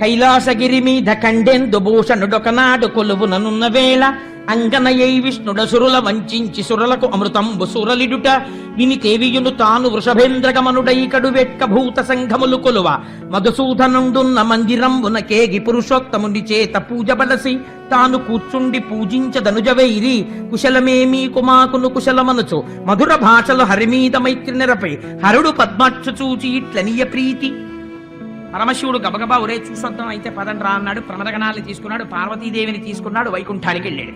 కైలాసగిరి మీద కండెందు భూషణుడొకనాడు కొలువుననున్న వేళ అంగనయై విష్ణుడసురుల వంచించి సురలకు అమృతంబు సురలిడుట విని తేవియును తాను వృషభేంద్రగమనుడై కడు వెట్క భూత సంఘములు కొలువ మధుసూదనుండున్న మందిరంబున కేగి పురుషోత్తముని చేత పూజ బలసి తాను కూర్చుండి పూజించదనుజవైరి కుశలమేమీ కుమాకును కుశలమనుచు మధుర భాషలు హరిమీద మైత్రి నెరపై హరుడు పద్మాక్ష చూచి ఇట్లనియ ప్రీతి పరమశివుడు గబగబా ఒరే చూసొద్దాం అయితే పదం రా అన్నాడు. ప్రమదగణాన్ని తీసుకున్నాడు పార్వతీదేవిని తీసుకున్నాడు వైకుంఠానికి వెళ్ళాడు.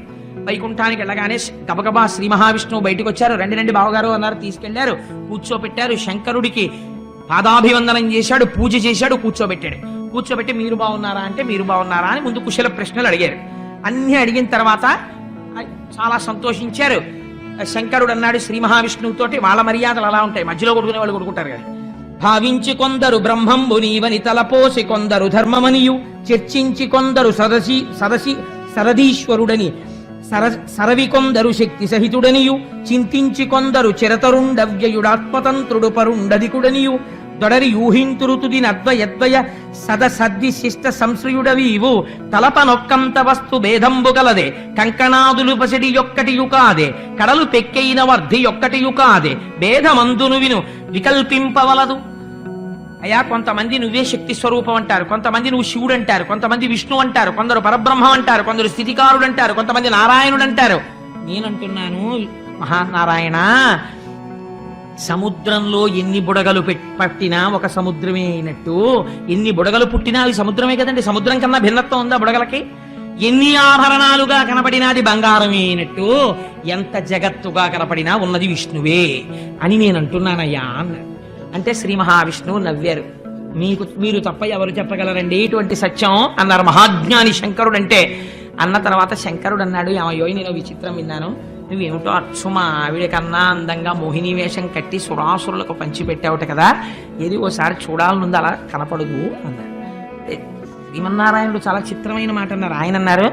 వైకుంఠానికి వెళ్ళగానే గబగబా శ్రీ మహావిష్ణువు బయటకు వచ్చారు రెండు రెండు బావగారు అన్నారు. తీసుకెళ్ళారు కూర్చోబెట్టారు శంకరుడికి పాదాభివందనం చేశాడు పూజ చేశాడు కూర్చోబెట్టాడు. కూర్చోబెట్టి మీరు బాగున్నారా అంటే మీరు బాగున్నారా అని ముందు కుశల ప్రశ్నలు అడిగారు. అన్ని అడిగిన తర్వాత చాలా సంతోషించారు. శంకరుడు అన్నాడు శ్రీ మహావిష్ణువుతోటి వాళ్ళ మర్యాదలు అలా ఉంటాయి. మధ్యలో కొడుకునే వాళ్ళు కొడుకుంటారు కదా. భావించి కొందరు బ్రహ్మంబు నీవని తలపోసి కొందరు ధర్మమనియు చర్చించి కొందరు సరసి సరసి సరదీశ్వరుడని సర సరవి కొందరు శక్తి సహితుడనియు చింతించి కొందరు చిరతరుండవ్యయుడాత్మతంత్రుడు పరుండధికుడనియు దొడరి యూహింతురుతుది అద్వయద్వయ సద సద్ది శిష్ట సంశ్రయుడవీవు తలపనొక్కంత వస్తు భేదంబు గలదే కంకణాదులు పసిడి యొక్కటి యుకాదే కడలు పెక్కైన వర్ధి యొక్కటి యుకాదే భేదమందును విను వికల్పింపవలదు. అయ్యా కొంతమంది నువ్వే శక్తి స్వరూపం అంటారు కొంతమంది నువ్వు శివుడు అంటారు కొంతమంది విష్ణు అంటారు కొందరు పరబ్రహ్మం అంటారు కొందరు స్థితికారుడు అంటారు కొంతమంది నారాయణుడు అంటారు. నేనంటున్నాను మహానారాయణ సముద్రంలో ఎన్ని బుడగలు పట్టినా ఒక సముద్రమే అయినట్టు ఎన్ని బుడగలు పుట్టినా అవి సముద్రమే కదండి సముద్రం కన్నా భిన్నత్వం ఉందా బుడగలకి? ఎన్ని ఆభరణాలుగా కనపడినాది బంగారమే అయినట్టు ఎంత జగత్తుగా కనపడినా ఉన్నది విష్ణువే అని నేను అంటున్నానయ్యా అన్నాడు. అంటే శ్రీ మహావిష్ణువు నవ్వారు. మీకు మీరు తప్ప ఎవరు చెప్పగలరండి? ఇటువంటి సత్యం అన్నారు మహాజ్ఞాని శంకరుడు అంటే. అన్న తర్వాత శంకరుడు అన్నాడు ఏమయ్యో నేను విచిత్రం విన్నాను. నువ్వేమిటో అచ్చుమా ఆవిడ కన్నా అందంగా మోహిని వేషం కట్టి సురాసురులకు పంచిపెట్టావుట కదా. ఏది ఓసారి చూడాలనుంది అలా కనపడదు అన్నాడు. భీమన్నారాయణుడు చాలా చిత్రమైన మాట అన్నారు. ఆయన అన్నారు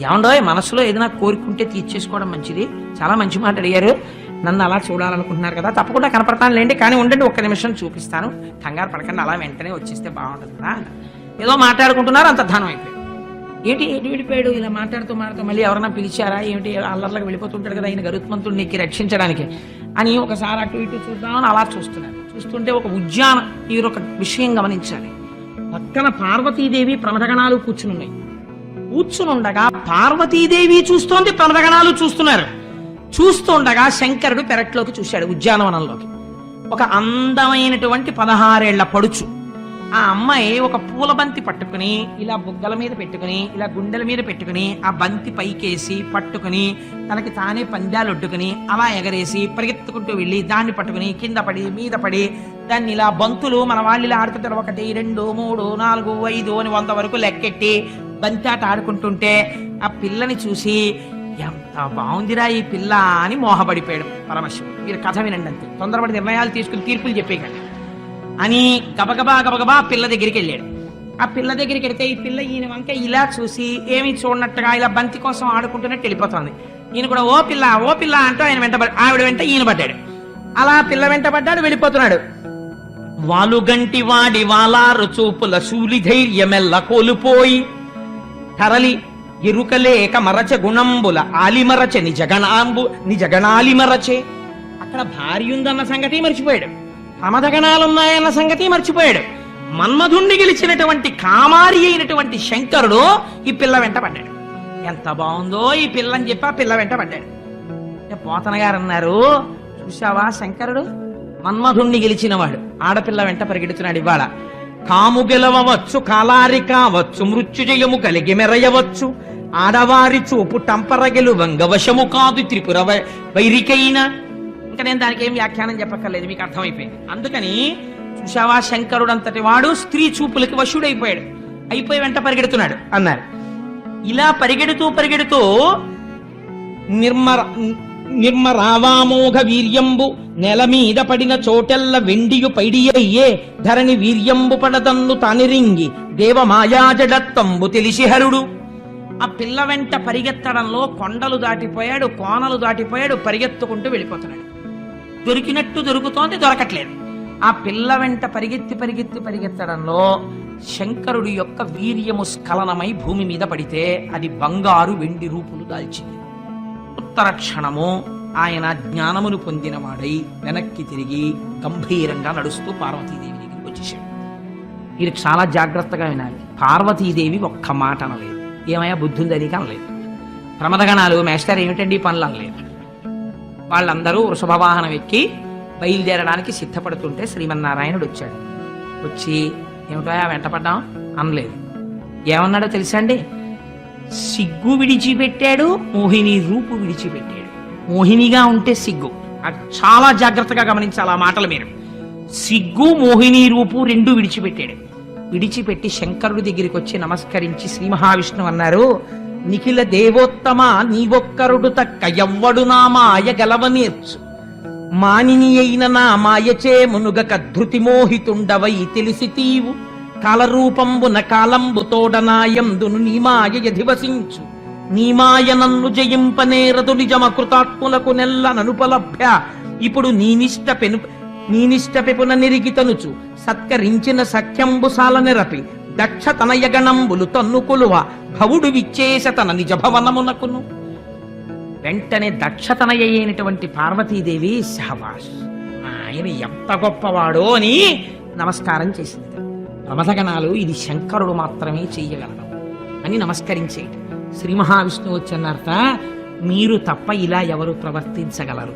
ఏమండో మనసులో ఏదైనా కోరుకుంటే తీర్చేసుకోవడం మంచిది. చాలా మంచి మాట అడిగారు. నన్ను అలా చూడాలనుకుంటున్నారు కదా. తప్పకుండా కనపడతాను లేండి కానీ ఉండండి ఒక్క నిమిషం చూపిస్తాను. కంగారు పడకండి అలా వెంటనే వచ్చేస్తే బాగుంటుంది కదా ఏదో మాట్లాడుకుంటున్నారు అంత ధనం అయిపోయింది. ఏంటి ఏంటి విడిపోయాడు? ఇలా మాట్లాడుతూ మాట్లాడుతూ మళ్ళీ ఎవరైనా పిలిచారా? ఏమిటి అల్లర్లకు వెళ్ళిపోతుంటాడు కదా ఆయన గరుత్మంతుడు నీకు రక్షించడానికి అని ఒకసారి అటు ఇటు చూద్దామని అలా చూస్తున్నాను చూస్తుంటే ఒక ఉద్యాన మీరు ఒక విషయం గమనించాలి. పక్కన పార్వతీదేవి ప్రమదగణాలు కూర్చునున్నాయి. కూర్చునుండగా పార్వతీదేవి చూస్తోంది ప్రమదగణాలు చూస్తున్నారు. చూస్తుండగా శంకరుడు పెరట్లోకి చూశాడు ఉద్యానవనంలోకి. ఒక అందమైనటువంటి పదహారేళ్ళ పడుచు. ఆ అమ్మాయి ఒక పూల బంతి పట్టుకుని ఇలా బుగ్గల మీద పెట్టుకుని ఇలా గుండెల మీద పెట్టుకుని ఆ బంతి పైకేసి పట్టుకుని తనకి తానే పందాలు ఒడ్డుకుని అలా ఎగరేసి పరిగెత్తుకుంటూ వెళ్ళి దాన్ని పట్టుకుని కింద పడి మీద పడి దాన్ని ఇలా బంతులు మన వాళ్ళు ఇలా ఆడుతుంటారు. ఒకటి రెండు మూడు నాలుగు ఐదు అని వంద వరకు లెక్కెట్టి బంతి ఆట ఆడుకుంటుంటే ఆ పిల్లని చూసి ఎంత బాగుందిరా ఈ పిల్ల అని మోహపడిపోయాడు పరమశివుడు. మీరు కథ వినండి అంతే. తొందరపడి నిర్ణయాలు తీసుకుని తీర్పులు చెప్పేయకండి. అని గబగబా గబగబా పిల్ల దగ్గరికి వెళ్ళాడు. ఆ పిల్ల దగ్గరికి వెడితే ఈ పిల్ల ఈయన వంక ఇలా చూసి ఏమి చూడనట్టుగా ఇలా బంతి కోసం ఆడుకుంటున్నట్టు వెళ్ళిపోతుంది. ఈయన కూడా ఓ పిల్ల ఓ పిల్ల అంటూ ఆయన వెంట ఆవిడ వెంట ఈయన పడ్డాడు. అలా పిల్ల వెంట పడ్డాడు వెళ్ళిపోతున్నాడు. వాలుగంటి వాడి వాలారు చూపుల శూలి ధైర్యమెల్ల కోలుపోయి తరలి ఎరుకలేక మరచ గుణంబుల ఆలిమరచ నిజగణాంబు నిజగణాలిమరచే. అక్కడ భార్య ఉందన్న సంగతి మర్చిపోయాడు. ప్రమదగణాలున్నాయన్న సంగతి మర్చిపోయాడు. మన్మధుణ్ణి గెలిచినటువంటి కామారి అయినటువంటి శంకరుడు ఈ పిల్ల వెంట పడ్డాడు. ఎంత బాగుందో ఈ పిల్లని చెప్పి ఆ పిల్ల వెంట పడ్డాడు. పోతన గారు అన్నారు చూసావా శంకరుడు? మన్మధుణ్ణి గెలిచినవాడు. ఆడపిల్ల వెంట పరిగెడుతున్నాడు ఇవాళ. కాము గెలవవచ్చు కాలారి కావచ్చు మృత్యుజయము కలిగి మెరయవచ్చు. ఆడవారి చూపు టంపరగెలు వంగవశము కాదు త్రిపుర వై- వైరికైన ఇంకా నేను దానికి ఏం వ్యాఖ్యానం చెప్పక్కర్లేదు మీకు అర్థమైపోయింది. అందుకని చూసావా శంకరుడు అంతటి వాడు స్త్రీ చూపులకి వశుడైపోయాడు. అయిపోయి వెంట పరిగెడుతున్నాడు అన్నారు. ఇలా పరిగెడుతూ పరిగెడుతూ నిర్మర నిర్మరావామోఘ వీర్యంబు నెల మీద పడిన చోటెల్ల వెండియు పైడియయ్యే ధరణి వీర్యంబు పడదన్ను దేవ దేవమాయాజడత్తంబు తెలిసి హరుడు. ఆ పిల్ల వెంట పరిగెత్తడంలో కొండలు దాటిపోయాడు కోనలు దాటిపోయాడు పరిగెత్తుకుంటూ వెళ్ళిపోతున్నాడు. దొరికినట్టు దొరుకుతోంది దొరకట్లేదు. ఆ పిల్ల వెంట పరిగెత్తి పరిగెత్తి పరిగెత్తడంలో శంకరుడి యొక్క వీర్యము స్ఖలనమై భూమి మీద పడితే అది బంగారు వెండి రూపులు దాల్చింది. ఉత్తర క్షణము ఆయన జ్ఞానమును పొందినవాడై వెనక్కి తిరిగి గంభీరంగా నడుస్తూ పార్వతీదేవి దగ్గరికి వచ్చేసాడు మీరు చాలా జాగ్రత్తగా వినాలి. పార్వతీదేవి ఒక్క మాట అనలేదు. ఏమయ్యా బుద్ధుందని అనలేదు. ప్రమదగణాలు మేస్టర్ ఏమిటండి పనులు అనలేదు. వాళ్ళందరూ వృషభవాహనం ఎక్కి బయలుదేరడానికి సిద్ధపడుతుంటే శ్రీమన్నారాయణుడు వచ్చాడు. వచ్చి ఏమిటో వెంటపడ్డాం అనలేదు. ఏమన్నాడో తెలుసా అండి? సిగ్గు విడిచిపెట్టాడు మోహిని రూపు విడిచిపెట్టాడు. మోహినిగా ఉంటే సిగ్గు. చాలా జాగ్రత్తగా గమనించాలి ఆ మాటలు మీరు. సిగ్గు మోహిని రూపు రెండు విడిచిపెట్టాడు. విడిచిపెట్టి శంకరుడి దగ్గరికి వచ్చి నమస్కరించి శ్రీ మహావిష్ణువు అన్నారు నిఖిల దేవోత్తమ నీవొక్కరుడు తక్క ఎవ్వడు నా మాయ గలవనేర్చు మానిని అయిన నా మాయచే మునుగక ధృతి మోహితుండవై తెలిసి తీవు. కాలరూపంబున కాలంబు తోడనాయందును నీ మాయ యధివసించు నీ మాయ నన్ను జయింపనేరదు నిజమ కృతాత్ములకు నెల్ల ననుపలభ్య. ఇప్పుడు నీనిష్ట పెను నీనిష్ట పెపున నిరిగితనుచు సత్కరించిన సఖ్యంబు సాల నిరపి. దక్ష తనయగణంబులు తన్ను కొలువ భవుడు విచ్చేస తన నిజ భవనమునకును వెంటనే దక్షతనయ అయినటువంటి పార్వతీదేవి సహవాస్. ఆయన ఎంత గొప్పవాడో అని నమస్కారం చేసింది. ప్రమథగణాలు ఇది శంకరుడు మాత్రమే చేయగలడు అని నమస్కరించేట శ్రీ మహావిష్ణువు వచ్చన్నర్థ మీరు తప్ప ఇలా ఎవరు ప్రవర్తించగలరు?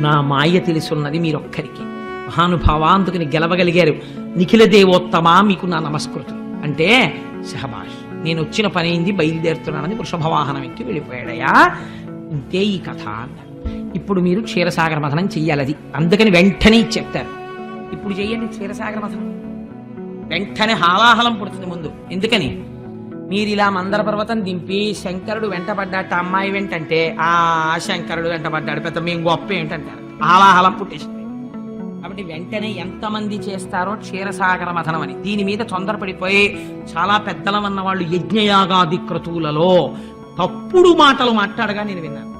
నా మాయ తెలుసున్నది మీరొక్కరికి. మహానుభావాంతుకుని గెలవగలిగారు. నిఖిల దేవోత్తమా మీకు నా నమస్కృతం అంటే సహబాష్ నేను వచ్చిన పని అయింది బయలుదేరుతున్నానని వృషభవాహనం ఎక్కి వెళ్ళిపోయాడయా ఇంతే ఈ కథ అన్నారు. ఇప్పుడు మీరు క్షీరసాగర మథనం చెయ్యాలి అది అందుకని వెంటనే చెప్తారు. ఇప్పుడు చెయ్యండి క్షీరసాగర మథనం. వెంటనే హాలాహలం పుడుతుంది ముందు. ఎందుకని? మీరు ఇలా మందర పర్వతం దింపి శంకరుడు వెంటబడ్డాట అమ్మాయి వెంటంటే ఆ శంకరుడు వెంటబడ్డాడు పెద్ద మేము గొప్ప ఏంటంటారు. హాలాహలం పుట్టేసింది. కాబట్టి వెంటనే ఎంతమంది చేస్తారో క్షీరసాగర మథనం అని. దీని మీద తొందరపడిపోయి చాలా పెద్దలమన్న వాళ్ళు యజ్ఞయాగాది క్రతువులలో తప్పుడు మాటలు మాట్లాడగా నేను విన్నాను.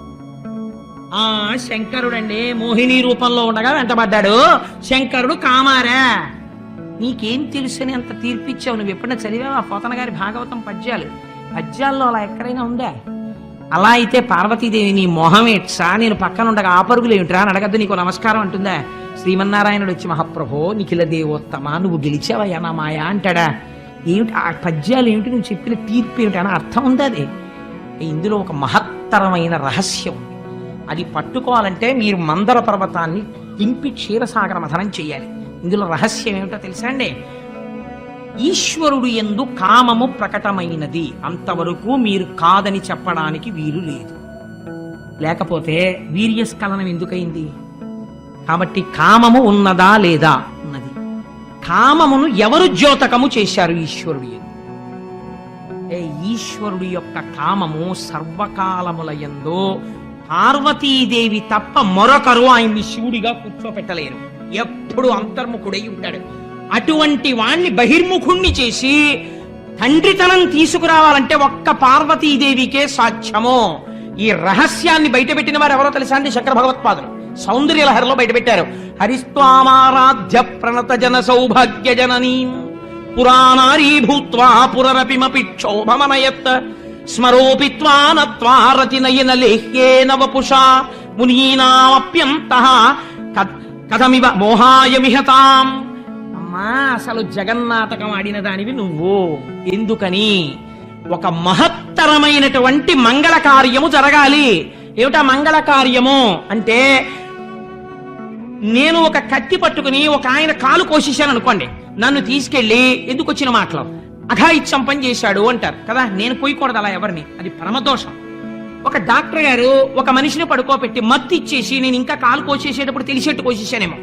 ఆ శంకరుడండి మోహిని రూపంలో ఉండగా వెంటబడ్డాడు. శంకరుడు కామారా నీకేం తెలుసని అంత తీర్పిచ్చావు? నువ్వు ఎప్పుడైనా చదివావా? పోతన గారి భాగవతం పద్యాలు. పద్యాల్లో అలా ఎక్కడైనా ఉందా? అలా అయితే పార్వతీదేవి నీ మొహం ఏట్సా నేను పక్కన ఉండగా ఆపరుగులు ఏమిట్రా? అని అడగద్దు నీకు నమస్కారం అంటుందా? శ్రీమన్నారాయణుడు వచ్చి మహాప్రభో నిఖిల దేవోత్తమ నువ్వు గెలిచావయ్యా నా మాయా? అంటాడా. ఏమిటి ఆ పద్యాలు ఏమిటి? నువ్వు చెప్పిన తీర్పు ఏమిటి? అని అర్థం ఉందా అది? ఇందులో ఒక మహత్తరమైన రహస్యం అది పట్టుకోవాలంటే మీరు మందర పర్వతాన్ని దింపి క్షీరసాగర మథనం చేయాలి. ఇందులో రహస్యం ఏమిటో తెలుసా అండి? ఈశ్వరుడు ఎందు కామము ప్రకటమైనది. అంతవరకు మీరు కాదని చెప్పడానికి వీలు లేదు. లేకపోతే వీర్యస్ఖలనం ఎందుకైంది? కాబట్టి కామము ఉన్నదా లేదా ఉన్నది కామమును ఎవరు ద్యోతకము చేశారు ఈశ్వరుడు ఎందు? ఏ ఈశ్వరుడి యొక్క కామము సర్వకాలముల ఎందో పార్వతీదేవి తప్ప మరొకరు ఆయన్ని శివుడిగా కూర్చోపెట్టలేరు. ఎప్పుడు అంతర్ముఖుడై ఉంటాడు. అటువంటి వాణ్ణి బహిర్ముఖుణ్ణి చేసి తండ్రితనం తీసుకురావాలంటే ఒక్క పార్వతీదేవికే సాధ్యమో. ఈ రహస్యాన్ని బయటపెట్టిన వారు ఎవరో తెలుసా అండి? శంకర భగవత్పాదులు సౌందర్య లహరిలో బయటపెట్టారు. హరిస్వామారాధ్య ప్రణత జన సౌభాగ్య జననీ పురాణారీ భూత్వా పురరపిమపి క్షోభమనయత్ స్మరోపిత్వా నత్వా రతినయన లేహ్యేన వపుషా మునీనామప్యంత కథమివ మోహాయమిహతాం. అమ్మా అసలు జగన్నాటకం ఆడిన దానివి నువ్వు. ఎందుకని? ఒక మహత్తరమైనటువంటి మంగళ కార్యము జరగాలి. ఏమిటా మంగళ కార్యము అంటే నేను ఒక కత్తి పట్టుకుని ఒక ఆయన కాలు కోసేశాను అనుకోండి. నన్ను తీసుకెళ్ళి ఎందుకు వచ్చిన మాటలు? అఘాయిత్యం పని చేశాడు అంటారు. కదా నేను పోయకూడదు అలా ఎవరిని? అది పరమదోషం. ఒక డాక్టర్ గారు ఒక మనిషిని పడుకోబెట్టి మత్తు ఇచ్చేసి నేను ఇంకా కాలు కోసేసేటప్పుడు తెలిసేట్టు కోసేసానేమో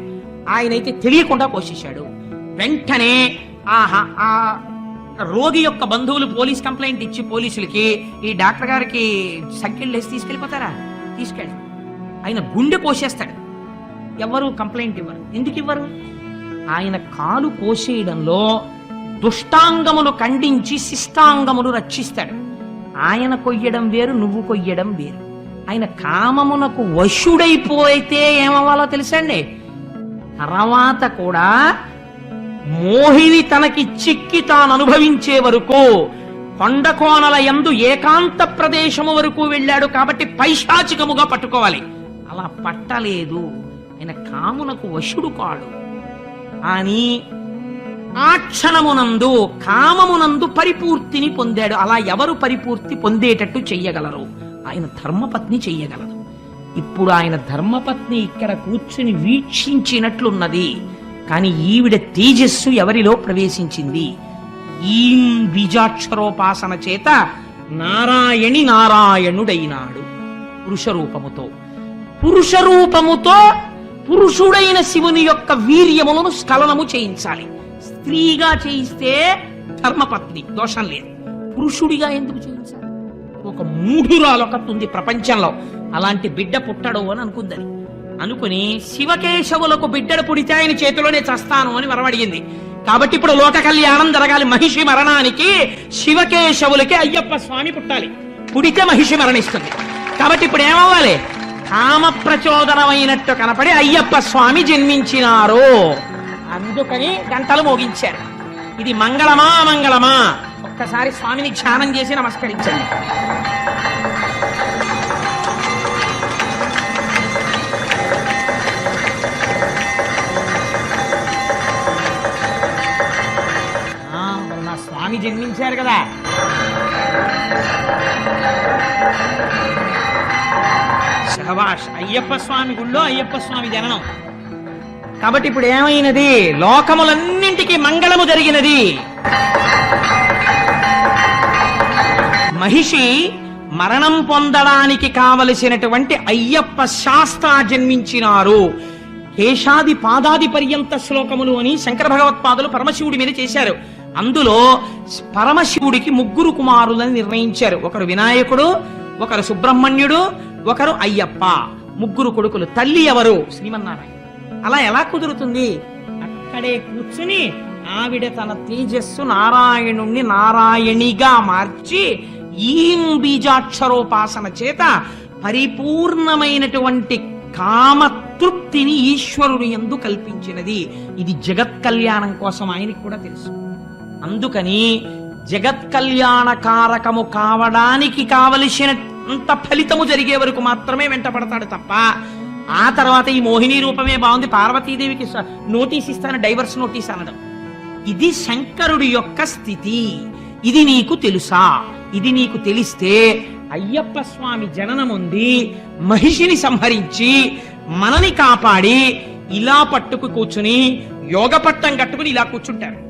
ఆయన అయితే తెలియకుండా కోసేశాడు. వెంటనే ఆహా ఆ రోగి యొక్క బంధువులు పోలీస్ కంప్లైంట్ ఇచ్చి పోలీసులకి ఈ డాక్టర్ గారికి సంఖ్యలు వేసి తీసుకెళ్ళిపోతారా? తీసుకెళ్ళి. ఆయన గుండె కోసేస్తాడు ఎవరు కంప్లైంట్ ఇవ్వరు. ఎందుకు ఇవ్వరు? ఆయన కాలు కోసేయడంలో దుష్టాంగములు ఖండించి శిష్టాంగములు రక్షిస్తాడు. ఆయన కొయ్యడం వేరు నువ్వు కొయ్యడం వేరు. ఆయన కామమునకు వశుడైపోయితే ఏమవ్వాలో తెలుసండి? తర్వాత కూడా మోహిని తనకి చిక్కి తాను అనుభవించే వరకు కొండకోనల ఎందు యందు ఏకాంత ప్రదేశము వరకు వెళ్ళాడు కాబట్టి పైశాచికముగా పట్టుకోవాలి. అలా పట్టలేదు. ఆయన కామునకు వశుడు కాడు. అని ఆ క్షణమునందు కామమునందు పరిపూర్తిని పొందాడు. అలా ఎవరు పరిపూర్తి పొందేటట్టు చెయ్యగలరు? ఆయన ధర్మపత్ని చెయ్యగలదు. ఇప్పుడు ఆయన ధర్మపత్ని ఇక్కడ కూర్చుని వీక్షించినట్లున్నది. కానీ ఈవిడ తేజస్సు ఎవరిలో ప్రవేశించింది? ఈ బీజాక్షరోపాసన చేత నారాయణి నారాయణుడైనాడు పురుషరూపముతో. పురుషరూపముతో పురుషుడైన శివుని యొక్క వీర్యములను స్ఖలనము చేయించాలి. స్త్రీగా చేయిస్తే ధర్మపత్ని దోషం లేదు. పురుషుడిగా ఎందుకు చేయించాలి? ఒక మూఢురాలు ఒకటి ఉంది ప్రపంచంలో. అలాంటి బిడ్డ పుట్టడు అని అనుకుందని. అనుకుని శివకేశవులకు బిడ్డలు పుడితే ఆయన చేతిలోనే చస్తాను అని వరమడిగింది. కాబట్టి ఇప్పుడు లోక కళ్యాణం జరగాలి. మహిషి మరణానికి శివకేశవులకి అయ్యప్ప స్వామి పుట్టాలి. పుడితే మహిషి మరణిస్తుంది. కాబట్టి ఇప్పుడు ఏమవ్వాలి? కామ ప్రచోదనమైనట్టు కనపడి అయ్యప్ప స్వామి జన్మించినారు. అందుకని గంటలు మోగించారు. ఇది మంగళమా మంగళమా? ఒక్కసారి స్వామిని ధ్యానం చేసి నమస్కరించండి. స్వామి జన్మించారు కదా. సహవాష్ అయ్యప్ప స్వామి గుళ్ళో అయ్యప్ప స్వామి జననం. కాబట్టి ఇప్పుడు ఏమైనది? లోకములన్నింటికి మంగళము జరిగినది. మహిషి మరణం పొందడానికి కావలసినటువంటి అయ్యప్ప శాస్త్ర జన్మించినారు. కేశాది పాదాది పర్యంత శ్లోకములు అని శంకర భగవత్పాదులు పరమశివుడి మీద చేశారు. అందులో పరమశివుడికి ముగ్గురు కుమారులని నిర్ణయించారు. ఒకరు వినాయకుడు ఒకరు సుబ్రహ్మణ్యుడు ఒకరు అయ్యప్ప. ముగ్గురు కొడుకులు. తల్లి ఎవరు? శ్రీమన్నారాయణ. అలా ఎలా కుదురుతుంది? అక్కడే కూర్చుని ఆవిడ తన తేజస్సు నారాయణుణ్ణి నారాయణిగా మార్చి ఈం బీజాక్షరోపాసన చేత పరిపూర్ణమైనటువంటి కామతృప్తిని ఈశ్వరుడు ఎందు కల్పించినది. ఇది జగత్ కళ్యాణం కోసం ఆయనకి కూడా తెలుసు. అందుకని జగత్ కళ్యాణ కారకము కావడానికి కావలసినంత ఫలితము జరిగే వరకు మాత్రమే వెంటపడతాడు తప్ప ఆ తర్వాత ఈ మోహిని రూపమే బాగుంది. పార్వతీదేవికి స- నోటీస్ ఇస్తాను డైవర్స్ నోటీస్ అనడం. ఇది శంకరుడి యొక్క స్థితి. ఇది నీకు తెలుసా? ఇది నీకు తెలిస్తే అయ్యప్ప స్వామి జననముంది మహిషిని సంహరించి మనని కాపాడి ఇలా పట్టుకు కూర్చుని యోగ పట్టం కట్టుకుని ఇలా కూర్చుంటారు.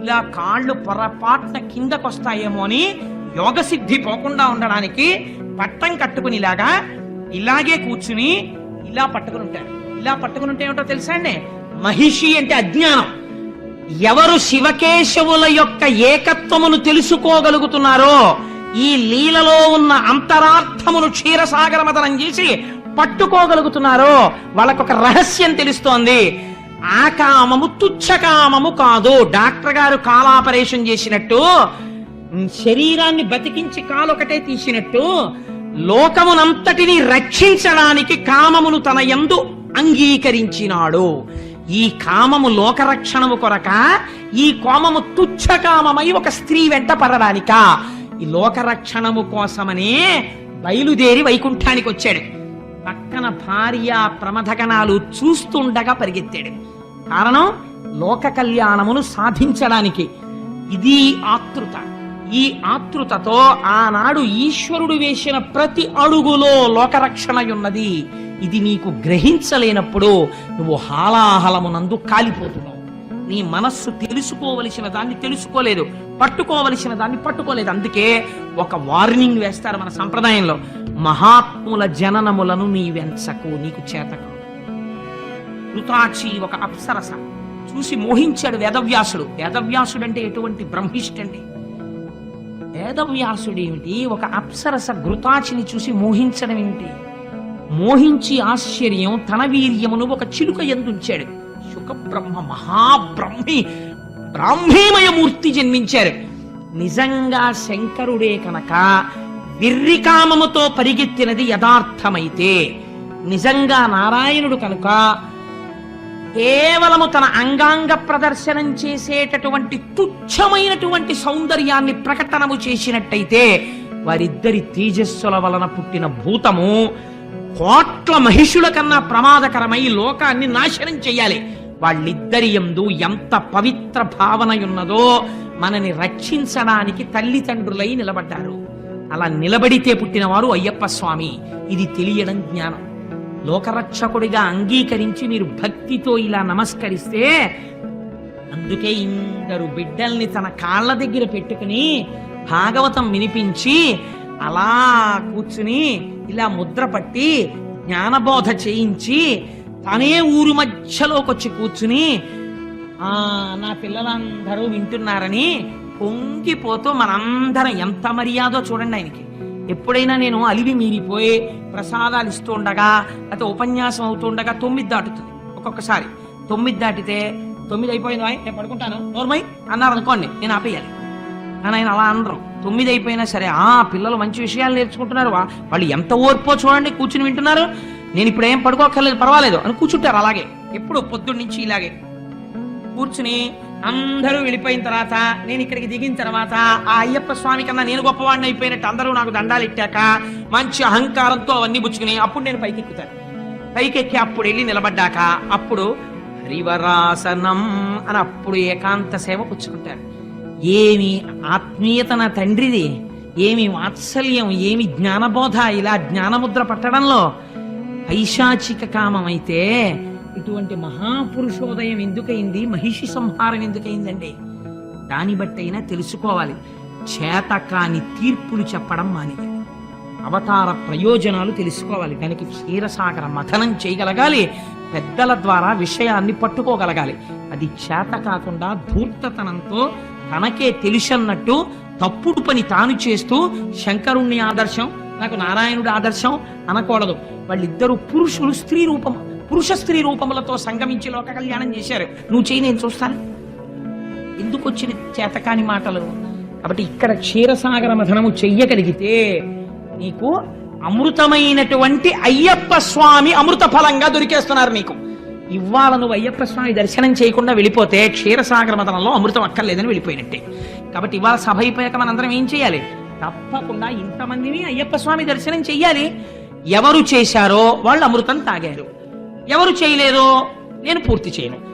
ఇలా కాళ్ళు పొరపాటున కిందకొస్తాయేమో అని యోగ సిద్ధి పోకుండా ఉండడానికి పట్టం కట్టుకుని ఇలాగా ఇలాగే కూర్చుని ఇలా పట్టుకుని ఉంటాడు ఇలా పట్టుకుని ఉంటే ఏమిటో తెలుసా అండి? మహిషి అంటే అజ్ఞానం. ఎవరు శివకేశవుల యొక్క ఏకత్వమును తెలుసుకోగలుగుతున్నారో ఈ లీలలో ఉన్న అంతరార్థమును క్షీరసాగర మదనం చేసి పట్టుకోగలుగుతున్నారో వాళ్ళకొక రహస్యం తెలుస్తోంది. ఆ కామము తుచ్చ కామము కాదు. డాక్టర్ గారు కాలాపరేషన్ చేసినట్టు శరీరాన్ని బతికించి కాలొకటే తీసినట్టు లోకమునంతటిని రక్షించడానికి కామమును తన ఎందు అంగీకరించినాడు. ఈ కామము లోకరక్షణము కొరక ఈ కోమము తుచ్చ కామమై ఒక స్త్రీ వెంట పడడానిక. ఈ లోకరక్షణము కోసమనే బయలుదేరి వైకుంఠానికి వచ్చాడు పక్కన భార్య ప్రమథకణాలు చూస్తుండగా పరిగెత్తాడు. కారణం లోక కళ్యాణమును సాధించడానికి. ఇది ఆతృత. ఈ ఆతృతతో ఆనాడు ఈశ్వరుడు వేసిన ప్రతి అడుగులో లోకరక్షణయున్నది. ఇది నీకు గ్రహించలేనప్పుడు నువ్వు హాలాహలమునందు కాలిపోతున్నావు. నీ మనస్సు తెలుసుకోవలసిన దాన్ని తెలుసుకోలేదు పట్టుకోవలసిన దాన్ని పట్టుకోలేదు. అందుకే ఒక వార్నింగ్ వేస్తారు మన సంప్రదాయంలో. మహాత్ముల జననములను నీ వెంచకు నీకు చేతకు రుతాచి ఒక అప్సరస. చూసి మోహించాడు వేదవ్యాసుడు. వేదవ్యాసుడు అంటే ఎటువంటి బ్రహ్మిష్టండి వేదవ్యాసుడు ఏమిటి? ఒక అప్సరస ఘృతాచిని చూసి మోహించడం ఏమిటి? మోహించి ఆశ్చర్యం తన వీర్యమును ఒక చిలుక ఎందుంచాడు. బ్రహ్మ మహాబ్రహ్మి బ్రాహ్మీమయ మూర్తి జన్మించారు. నిజంగా శంకరుడే కనుక విర్రికామముతో పరిగెత్తినది యథార్థమైతే నిజంగా నారాయణుడు కనుక కేవలము తన అంగాంగ ప్రదర్శనం చేసేటటువంటి తుచ్చమైనటువంటి సౌందర్యాన్ని ప్రకటనము చేసినట్టయితే వారిద్దరి తేజస్సుల వలన పుట్టిన భూతము కోట్ల మహిషుల కన్నా ప్రమాదకరమై లోకాన్ని నాశనం చెయ్యాలి వాళ్ళిద్దరి ఎందు ఎంత పవిత్ర భావనయున్నదో మనని రక్షించడానికి తల్లిదండ్రులై నిలబడ్డారు. అలా నిలబడితే పుట్టినవారు అయ్యప్ప స్వామి. ఇది తెలియడం జ్ఞానం. లోకరక్షకుడిగా అంగీకరించి మీరు భక్తితో ఇలా నమస్కరిస్తే అందుకే ఇందరు బిడ్డల్ని తన కాళ్ళ దగ్గర పెట్టుకుని భాగవతం వినిపించి అలా కూర్చుని ఇలా ముద్ర పట్టి జ్ఞానబోధ చేయించి తనే ఊరు మధ్యలోకి వచ్చి కూర్చుని ఆ నా పిల్లలందరూ వింటున్నారని పొంగిపోతూ మనందరం ఎంత మర్యాదో చూడండి ఆయనకి. ఎప్పుడైనా నేను అలివి మీరిపోయి ప్రసాదాలు ఇస్తూ ఉండగా లేకపోతే ఉపన్యాసం అవుతుండగా తొమ్మిది దాటుతుంది ఒక్కొక్కసారి. తొమ్మిది దాటితే తొమ్మిది అయిపోయింది వాయ్, నేను పడుకుంటాను. నోర్మై అన్నారు అనుకోండి నేను ఆపేయాలి. కానీ ఆయన అలా అనరు. తొమ్మిది అయిపోయినా సరే ఆ పిల్లలు మంచి విషయాలు నేర్చుకుంటున్నారు వాళ్ళు ఎంత ఓర్పో చూడండి కూర్చుని వింటున్నారు. నేను ఇప్పుడు ఏం పడుకోక్కర్లేదు పర్వాలేదు అని కూర్చుంటారు అలాగే. ఎప్పుడు పొద్దున్న నుంచి ఇలాగే. కూర్చుని అందరూ వెళ్ళిపోయిన తర్వాత నేను ఇక్కడికి దిగిన తర్వాత ఆ అయ్యప్ప స్వామి కన్నా నేను గొప్పవాడిని అయిపోయినట్టు అందరూ నాకు దండాలు ఇట్టాక మంచి అహంకారంతో అవన్నీ పుచ్చుకుని అప్పుడు నేను పైకి ఎక్కుతాను పైకెక్కి అప్పుడు వెళ్ళి నిలబడ్డాక అప్పుడు హరివరాసనం అని అప్పుడు ఏకాంత సేవ పుచ్చుకుంటారు. ఏమి ఆత్మీయత నా తండ్రిది ఏమి వాత్సల్యం ఏమి జ్ఞానబోధ ఇలా జ్ఞానముద్ర పట్టడంలో పైశాచిక కామం అయితే ఇటువంటి మహాపురుషోదయం ఎందుకైంది? మహిషి సంహారం ఎందుకైందండి? దాన్ని బట్టైనా తెలుసుకోవాలి. చేత కాని తీర్పులు చెప్పడం మానేయాలి అవతార ప్రయోజనాలు తెలుసుకోవాలి. దానికి క్షీరసాగర మథనం చేయగలగాలి. పెద్దల ద్వారా విషయాన్ని పట్టుకోగలగాలి. అది చేత కాకుండా ధూర్తతనంతో తనకే తెలుసన్నట్టు తప్పుడు పని తాను చేస్తూ శంకరుణ్ణి ఆదర్శం నాకు నారాయణుడి ఆదర్శం అనకూడదు. వాళ్ళిద్దరు పురుషులు స్త్రీ రూపం పురుష స్త్రీ రూపములతో సంగమించి లోక కళ్యాణం చేశారు. నువ్వు చేయి నేను చూస్తాను. ఎందుకు వచ్చిన చేతకాని మాటలు? కాబట్టి ఇక్కడ క్షీరసాగర మథనము చెయ్యగలిగితే నీకు అమృతమైనటువంటి అయ్యప్ప స్వామి అమృత ఫలంగా దొరికేస్తున్నారు నీకు. ఇవాళ నువ్వు అయ్యప్ప స్వామి దర్శనం చేయకుండా వెళ్ళిపోతే క్షీరసాగర మథనంలో అమృతం అక్కర్లేదని వెళ్ళిపోయినట్టే. కాబట్టి ఇవాళ సభ అయిపోయాక మనందరం ఏం చేయాలి? తప్పకుండా ఇంతమందిని అయ్యప్ప స్వామి దర్శనం చెయ్యాలి. ఎవరు చేశారో వాళ్ళు అమృతం తాగారు. ఎవరు చేయలేదో నేను పూర్తి చేయను.